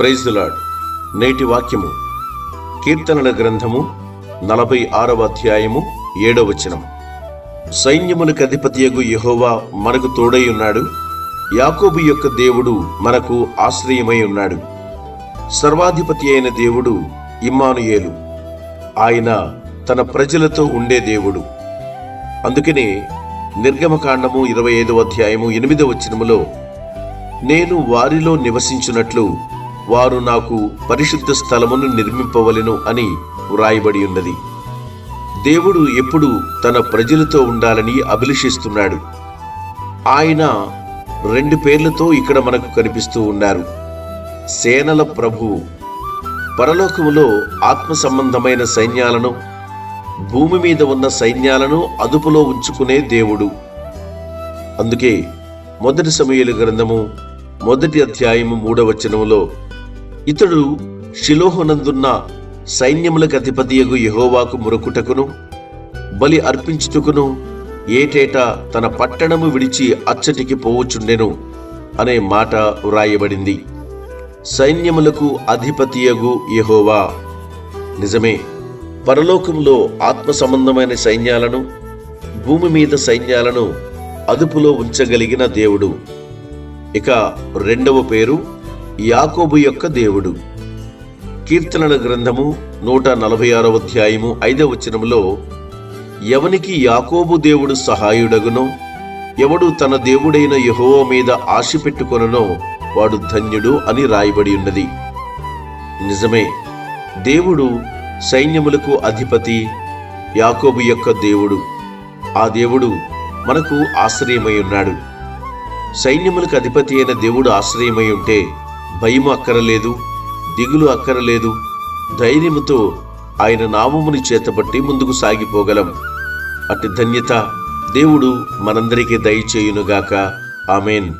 ప్రైజులాడ్ నేటి వాక్యము కీర్తనల గ్రంథము నలభై ఆరవ అధ్యాయము ఏడవ వచనం సైన్యములకు అధిపతియగు యహోవా మనకు తోడై ఉన్నాడు. యాకోబు యొక్క దేవుడు మనకు ఆశ్రయమై ఉన్నాడు. సర్వాధిపతి అయిన దేవుడు ఇమ్మానుయేలు. ఆయన తన ప్రజలతో ఉండే దేవుడు. అందుకనే నిర్గమకాండము ఇరవై ఐదవ అధ్యాయము ఎనిమిదవ వచనములో నేను వారిలో నివసించున్నట్లు వారు నాకు పరిశుద్ధ స్థలమును నిర్మింపవలెను అని వ్రాయబడి ఉన్నది. దేవుడు ఎప్పుడు తన ప్రజలతో ఉండాలని అభిలషిస్తున్నాడు. ఆయన రెండు పేర్లతో ఇక్కడ మనకు కనిపిస్తూ ఉన్నారు. సేనల ప్రభువు పరలోకములో ఆత్మ సంబంధమైన సైన్యాలను భూమి మీద ఉన్న సైన్యాలను అదుపులో ఉంచుకునే దేవుడు. అందుకే మొదటి సమయలు గ్రంథము మొదటి అధ్యాయము మూడవచనములో ఇతడు శిలోహనందున్న సైన్యములకు అధిపతియగు యహోవాకు మురుకుటకును బలి అర్పించుటకును ఏటేటా తన పట్టణము విడిచి అచ్చటికి పోవచుండెను అనే మాట వ్రాయబడింది. సైన్యములకు అధిపతియగు యహోవా. నిజమే పరలోకంలో ఆత్మ సంబంధమైన సైన్యాలను భూమి మీద సైన్యాలను అదుపులో ఉంచగలిగిన దేవుడు. ఇక రెండవ పేరు యాకోబు యొక్క దేవుడు. కీర్తనల గ్రంథము నూట నలభై ఆరవ అధ్యాయము ఐదవ వచనములో ఎవనికి యాకోబు దేవుడు సహాయుడగునో? ఎవడు తన దేవుడైన యహోవ మీద ఆశ పెట్టుకొననో వాడు ధన్యుడు అని రాయబడి ఉన్నది. నిజమే దేవుడు సైన్యములకు అధిపతి యాకోబు యొక్క దేవుడు. ఆ దేవుడు మనకు ఆశ్రయమై ఉన్నాడు. సైన్యములకు అధిపతి అయిన దేవుడు ఆశ్రయమై ఉంటే భయం అక్కరలేదు దిగులు అక్కరలేదు. ధైర్యముతో ఆయన నామముని చేతబట్టి ముందుకు సాగిపోగలం. అటు ధన్యత దేవుడు మనందరికీ దయచేయునుగాక. ఆమెన్.